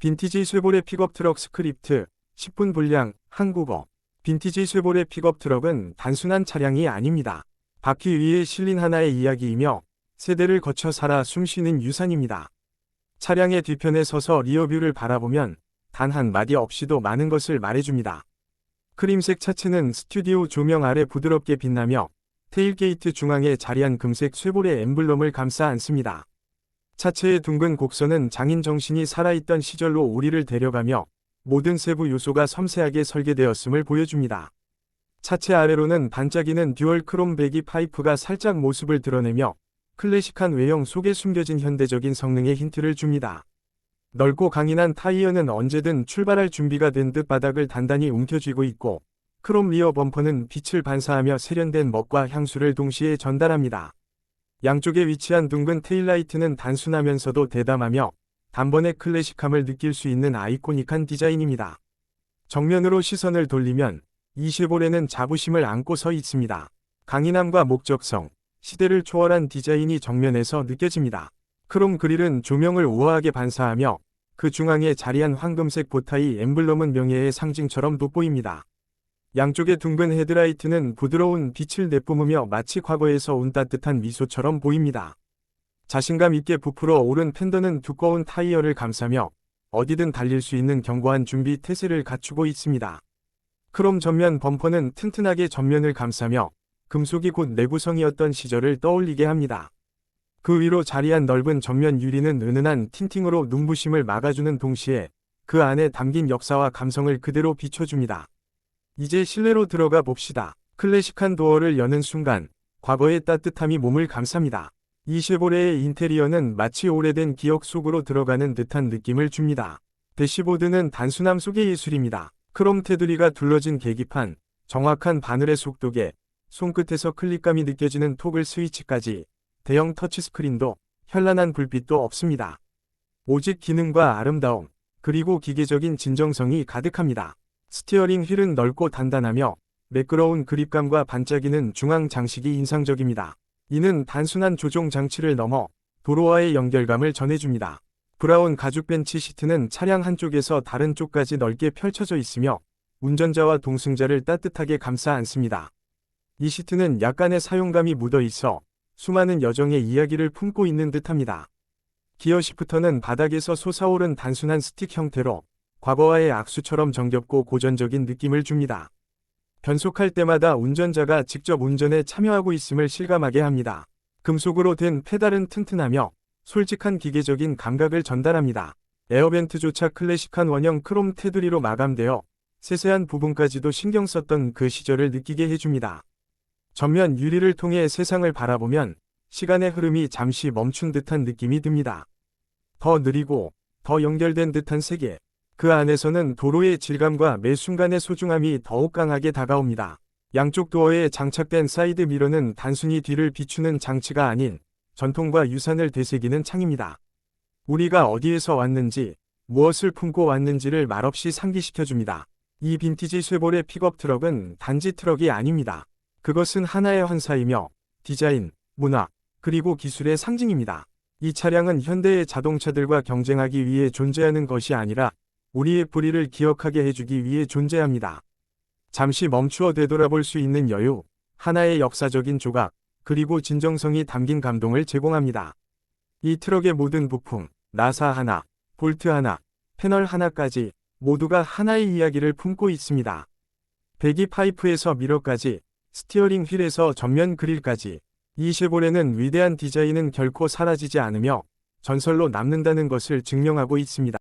빈티지 쇠볼의 픽업 트럭 스크립트 10분 분량 한국어 빈티지 쇠볼의 픽업 트럭은 단순한 차량이 아닙니다. 바퀴 위에 실린 하나의 이야기이며 세대를 거쳐 살아 숨쉬는 유산입니다. 차량의 뒤편에 서서 리어뷰를 바라보면 단 한 마디 없이도 많은 것을 말해줍니다. 크림색 차체는 스튜디오 조명 아래 부드럽게 빛나며 테일게이트 중앙에 자리한 금색 쇠볼의 엠블럼을 감싸 안습니다. 차체의 둥근 곡선은 장인 정신이 살아있던 시절로 우리를 데려가며 모든 세부 요소가 섬세하게 설계되었음을 보여줍니다. 차체 아래로는 반짝이는 듀얼 크롬 배기 파이프가 살짝 모습을 드러내며 클래식한 외형 속에 숨겨진 현대적인 성능의 힌트를 줍니다. 넓고 강인한 타이어는 언제든 출발할 준비가 된 듯 바닥을 단단히 움켜쥐고 있고 크롬 리어 범퍼는 빛을 반사하며 세련된 멋과 향수를 동시에 전달합니다. 양쪽에 위치한 둥근 테일라이트는 단순하면서도 대담하며 단번에 클래식함을 느낄 수 있는 아이코닉한 디자인입니다. 정면으로 시선을 돌리면 이 쉐보레는 자부심을 안고 서 있습니다. 강인함과 목적성, 시대를 초월한 디자인이 정면에서 느껴집니다. 크롬 그릴은 조명을 우아하게 반사하며 그 중앙에 자리한 황금색 보타이 엠블럼은 명예의 상징처럼 돋보입니다. 양쪽의 둥근 헤드라이트는 부드러운 빛을 내뿜으며 마치 과거에서 온 따뜻한 미소처럼 보입니다. 자신감 있게 부풀어 오른 팬더는 두꺼운 타이어를 감싸며 어디든 달릴 수 있는 견고한 준비 태세를 갖추고 있습니다. 크롬 전면 범퍼는 튼튼하게 전면을 감싸며 금속이 곧 내구성이었던 시절을 떠올리게 합니다. 그 위로 자리한 넓은 전면 유리는 은은한 틴팅으로 눈부심을 막아주는 동시에 그 안에 담긴 역사와 감성을 그대로 비춰줍니다. 이제 실내로 들어가 봅시다. 클래식한 도어를 여는 순간 과거의 따뜻함이 몸을 감쌉니다. 이 쉐보레의 인테리어는 마치 오래된 기억 속으로 들어가는 듯한 느낌을 줍니다. 대시보드는 단순함 속의 예술입니다. 크롬 테두리가 둘러진 계기판, 정확한 바늘의 속도계, 손끝에서 클릭감이 느껴지는 토글 스위치까지 대형 터치스크린도 현란한 불빛도 없습니다. 오직 기능과 아름다움, 그리고 기계적인 진정성이 가득합니다. 스티어링 휠은 넓고 단단하며 매끄러운 그립감과 반짝이는 중앙 장식이 인상적입니다. 이는 단순한 조종 장치를 넘어 도로와의 연결감을 전해줍니다. 브라운 가죽 벤치 시트는 차량 한쪽에서 다른 쪽까지 넓게 펼쳐져 있으며 운전자와 동승자를 따뜻하게 감싸 안습니다. 이 시트는 약간의 사용감이 묻어 있어 수많은 여정의 이야기를 품고 있는 듯합니다. 기어 시프터는 바닥에서 솟아오른 단순한 스틱 형태로 과거와의 악수처럼 정겹고 고전적인 느낌을 줍니다. 변속할 때마다 운전자가 직접 운전에 참여하고 있음을 실감하게 합니다. 금속으로 된 페달은 튼튼하며 솔직한 기계적인 감각을 전달합니다. 에어벤트조차 클래식한 원형 크롬 테두리로 마감되어 세세한 부분까지도 신경 썼던 그 시절을 느끼게 해줍니다. 전면 유리를 통해 세상을 바라보면 시간의 흐름이 잠시 멈춘 듯한 느낌이 듭니다. 더 느리고 더 연결된 듯한 세계. 그 안에서는 도로의 질감과 매 순간의 소중함이 더욱 강하게 다가옵니다. 양쪽 도어에 장착된 사이드 미러는 단순히 뒤를 비추는 장치가 아닌 전통과 유산을 되새기는 창입니다. 우리가 어디에서 왔는지, 무엇을 품고 왔는지를 말없이 상기시켜줍니다. 이 빈티지 쇠볼의 픽업 트럭은 단지 트럭이 아닙니다. 그것은 하나의 환사이며 디자인, 문화, 그리고 기술의 상징입니다. 이 차량은 현대의 자동차들과 경쟁하기 위해 존재하는 것이 아니라 우리의 뿌리를 기억하게 해주기 위해 존재합니다. 잠시 멈추어 되돌아볼 수 있는 여유, 하나의 역사적인 조각, 그리고 진정성이 담긴 감동을 제공합니다. 이 트럭의 모든 부품, 나사 하나, 볼트 하나, 패널 하나까지 모두가 하나의 이야기를 품고 있습니다. 배기 파이프에서 미러까지, 스티어링 휠에서 전면 그릴까지, 이 쉐보레는 위대한 디자인은 결코 사라지지 않으며 전설로 남는다는 것을 증명하고 있습니다.